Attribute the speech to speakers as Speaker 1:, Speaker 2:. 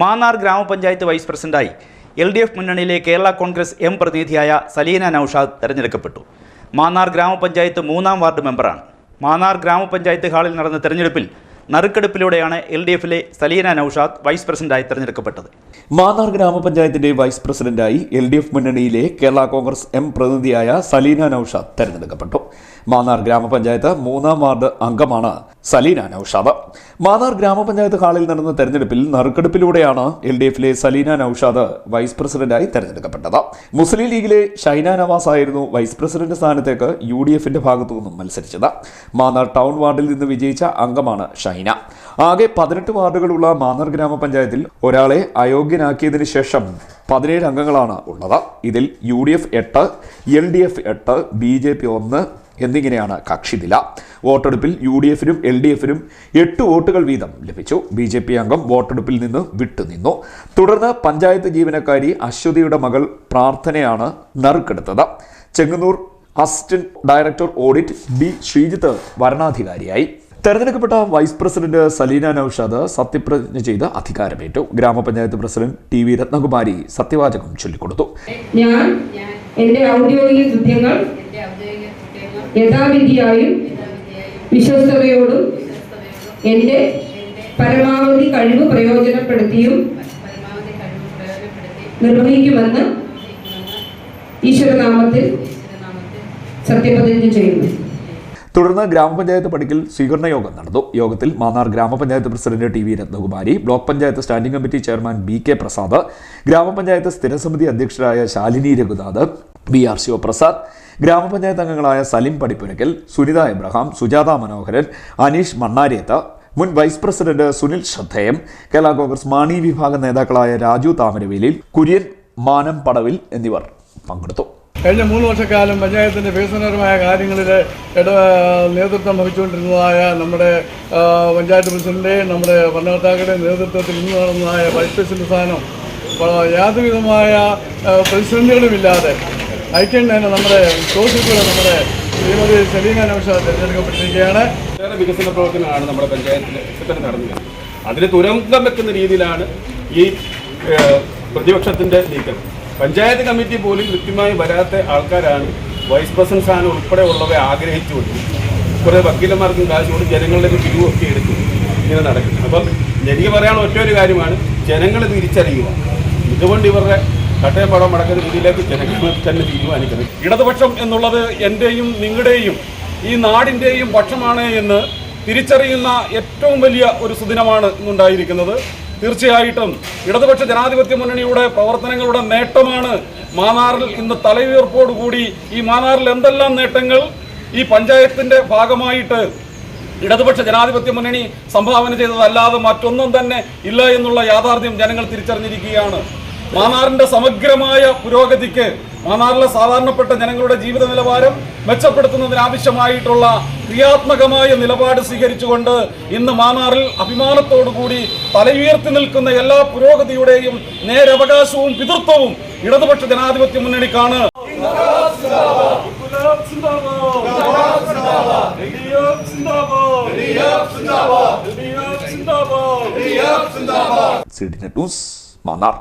Speaker 1: മാന്നാർ ഗ്രാമപഞ്ചായത്ത് വൈസ് പ്രസിഡന്റായി L D F മുന്നണിയിലെ കേരള കോൺഗ്രസ് എം പ്രതിനിധിയായ സലീന നൌഷാദ് തെരഞ്ഞെടുക്കപ്പെട്ടു. മാന്നാർ ഗ്രാമപഞ്ചായത്ത് മൂന്നാം വാർഡ് മെമ്പറാണ്. മാന്നാർ ഗ്രാമപഞ്ചായത്ത് ഹാളിൽ നടന്ന തെരഞ്ഞെടുപ്പിൽ നറുക്കെടുപ്പിലൂടെയാണ് എൽ ഡി എഫിലെ സലീന നൌഷാദ് വൈസ് പ്രസിഡന്റായി തെരഞ്ഞെടുക്കപ്പെട്ടത്.
Speaker 2: മാന്നാർ ഗ്രാമപഞ്ചായത്തിന്റെ വൈസ് പ്രസിഡന്റായി എൽ ഡി എഫ് മുന്നണിയിലെ കേരള കോൺഗ്രസ് എം പ്രതിനിധിയായ സലീന നൌഷാദ് തെരഞ്ഞെടുക്കപ്പെട്ടു. മാന്നാർ ഗ്രാമപഞ്ചായത്ത് മൂന്നാം വാർഡ് അംഗമാണ് സലീന നൌഷാദ് മാന്നാർ ഗ്രാമപഞ്ചായത്ത് ഹാളിൽ നടന്ന തെരഞ്ഞെടുപ്പിൽ നറുക്കെടുപ്പിലൂടെയാണ് എൽ ഡി എഫിലെ സലീന നൌഷാദ് വൈസ് പ്രസിഡന്റായി തെരഞ്ഞെടുക്കപ്പെട്ടത്. മുസ്ലിം ലീഗിലെ ഷൈന നവാസ് ആയിരുന്നു വൈസ് പ്രസിഡന്റ് സ്ഥാനത്തേക്ക് യു ഡി എഫിന്റെ ഭാഗത്തു നിന്നും മത്സരിച്ചത്. മാന്നാർ ടൗൺ വാർഡിൽ നിന്ന് വിജയിച്ച അംഗമാണ് ഷൈന. ആകെ പതിനെട്ട് വാർഡുകളുള്ള മാന്നാർ ഗ്രാമപഞ്ചായത്തിൽ ഒരാളെ അയോഗ്യനാക്കിയതിനു ശേഷം പതിനേഴ് അംഗങ്ങളാണ് ഉള്ളത്. ഇതിൽ യു ഡി എഫ് എട്ട് എൽ ഡി എഫ് എട്ട് ബി ജെ പി ഒന്ന് എന്നിങ്ങനെയാണ് കക്ഷിനില. വോട്ടെടുപ്പിൽ യു ഡി എഫിനും എൽ ഡി എഫിനും എട്ട് വോട്ടുകൾ വീതം ലഭിച്ചു. ബി ജെ പി അംഗം വോട്ടെടുപ്പിൽ നിന്ന് വിട്ടുനിന്നു. തുടർന്ന് പഞ്ചായത്ത് ജീവനക്കാരി അശ്വതിയുടെ മകൾ പ്രാർത്ഥനയാണ് നറുക്കെടുത്തത്. Chengannur assistant director audit B Sreejith വരണാധികാരിയായി. തെരഞ്ഞെടുക്കപ്പെട്ട വൈസ് പ്രസിഡന്റ് സലീന നൌഷാദ് സത്യപ്രതിജ്ഞ ചെയ്ത് അധികാരമേറ്റു. ഗ്രാമപഞ്ചായത്ത് പ്രസിഡന്റ് ടി വി രത്നകുമാരി സത്യവാചകം ചൊല്ലിക്കൊടുത്തു.
Speaker 3: ഞാൻ എന്റെ ഔദ്യോഗിക കൃത്യങ്ങൾ യഥാവിധിയായും
Speaker 4: വിശ്വസ്തതയോടും
Speaker 3: എന്റെ പരമാവധി കഴിവ് പ്രയോജനപ്പെടുത്തിയും നിർവഹിക്കുമെന്ന് ഈശ്വരനാമത്തിൽ സത്യപ്രതിജ്ഞ ചെയ്യുന്നു.
Speaker 2: തുടർന്ന് ഗ്രാമപഞ്ചായത്ത് പടിക്കൽ സ്വീകരണ യോഗം നടന്നു. യോഗത്തിൽ മാന്നാർ ഗ്രാമപഞ്ചായത്ത് president T V Rathnakumari block panchayat standing committee chairman B K Prasad ഗ്രാമപഞ്ചായത്ത് സ്ഥിരസമിതി അധ്യക്ഷരായ ശാലിനി രഘുനാഥ് ബി ആർ ശിവപ്രസാദ് ഗ്രാമപഞ്ചായത്ത് അംഗങ്ങളായ സലിം പടിപ്പുരക്കൽ സുനിത എബ്രഹാം സുജാത മനോഹരൻ അനീഷ് മണ്ണാരിയത്ത മുൻ വൈസ് പ്രസിഡന്റ് സുനിൽ ശ്രദ്ധേയം കേരള കോൺഗ്രസ് മാണി വിഭാഗം നേതാക്കളായ രാജു താമരവേലിൽ കുര്യൻ മാനം പടവിൽ എന്നിവർ പങ്കെടുത്തു.
Speaker 5: കഴിഞ്ഞ മൂന്ന് വർഷക്കാലം പഞ്ചായത്തിന്റെ വികസനപരമായ കാര്യങ്ങളിൽ നേതൃത്വം വഹിച്ചുകൊണ്ടിരുന്നതായ നമ്മുടെ പഞ്ചായത്ത് പ്രസിഡന്റെയും നമ്മുടെ ഭരണകർത്താക്കളുടെയും നേതൃത്വത്തിൽ ഇന്ന് നടന്നതായ വൈസ് പ്രസിഡന്റ് സ്ഥാനം യാതൊരുവിധമായ പ്രതിസന്ധികളുമില്ലാതെ ഐക്യം തന്നെ നമ്മുടെ തോസിക്കൂടെ നമ്മുടെ ശ്രീമതി സലീന നൌഷാദ് തിരഞ്ഞെടുക്കപ്പെട്ടിരിക്കുകയാണ്.
Speaker 6: ഒട്ടേറെ വികസന പ്രവർത്തനമാണ് നമ്മുടെ പഞ്ചായത്തിൽ നടന്നത്. നടന്നു അതിന് തുരങ്കം വെക്കുന്ന രീതിയിലാണ് ഈ പ്രതിപക്ഷത്തിന്റെ നീക്കം. പഞ്ചായത്ത് കമ്മിറ്റി പോലും കൃത്യമായി വരാത്ത ആൾക്കാരാണ് വൈസ് പ്രസിഡന്റ് സ്ഥാനം ഉൾപ്പെടെ ഉള്ളവരെ ആഗ്രഹിച്ചുകൊണ്ട് കുറേ വക്കീലന്മാർക്കും കാശ് കൊണ്ട് ജനങ്ങളുടെ പിരിവൊക്കെ എടുത്തു ഇങ്ങനെ നടക്കുന്നത്. അപ്പം എനിക്ക് പറയാനുള്ള ഒറ്റ ഒരു കാര്യമാണ് ജനങ്ങൾ തിരിച്ചറിയുക. ഇതുകൊണ്ട് ഇവരുടെ കട്ടയം പടം മടക്കുന്ന രീതിയിലേക്ക് ജനങ്ങൾ തന്നെ തീരുമാനിക്കുന്നത്
Speaker 7: ഇടതുപക്ഷം എന്നുള്ളത് എന്റെയും നിങ്ങളുടെയും ഈ നാടിന്റെയും പക്ഷമാണ് എന്ന് തിരിച്ചറിയുന്ന ഏറ്റവും വലിയ ഒരു സുദിനമാണ് ഇന്നുണ്ടായിരിക്കുന്നത്. തീർച്ചയായിട്ടും ഇടതുപക്ഷ ജനാധിപത്യ മുന്നണിയുടെ പ്രവർത്തനങ്ങളുടെ നേട്ടമാണ് മാന്നാറിൽ ഇന്ന് തലയുയർപ്പോടുകൂടി. ഈ മാന്നാറിൽ എന്തെല്ലാം നേട്ടങ്ങൾ? ഈ പഞ്ചായത്തിന്റെ ഭാഗമായിട്ട് ഇടതുപക്ഷ ജനാധിപത്യ മുന്നണി സംഭാവന ചെയ്തതല്ലാതെ മറ്റൊന്നും തന്നെ ഇല്ല എന്നുള്ള യാഥാർത്ഥ്യം ജനങ്ങൾ തിരിച്ചറിഞ്ഞിരിക്കുകയാണ്. മാന്നാറിന്റെ സമഗ്രമായ പുരോഗതിക്ക് മാന്നാറിലെ സാധാരണപ്പെട്ട ജനങ്ങളുടെ ജീവിത നിലവാരം മെച്ചപ്പെടുത്തുന്നതിനാവശ്യമായിട്ടുള്ള ക്രിയാത്മകമായ നിലപാട് സ്വീകരിച്ചുകൊണ്ട് ഇന്ന് മാന്നാറിൽ അഭിമാനത്തോടുകൂടി തലയുയർത്തി നിൽക്കുന്ന എല്ലാ പുരോഗതിയുടെയും നേരവകാശവും പിതൃത്വവും ഇടതുപക്ഷ ജനാധിപത്യ മുന്നണിക്കാണ്.
Speaker 2: C D net news Mannar.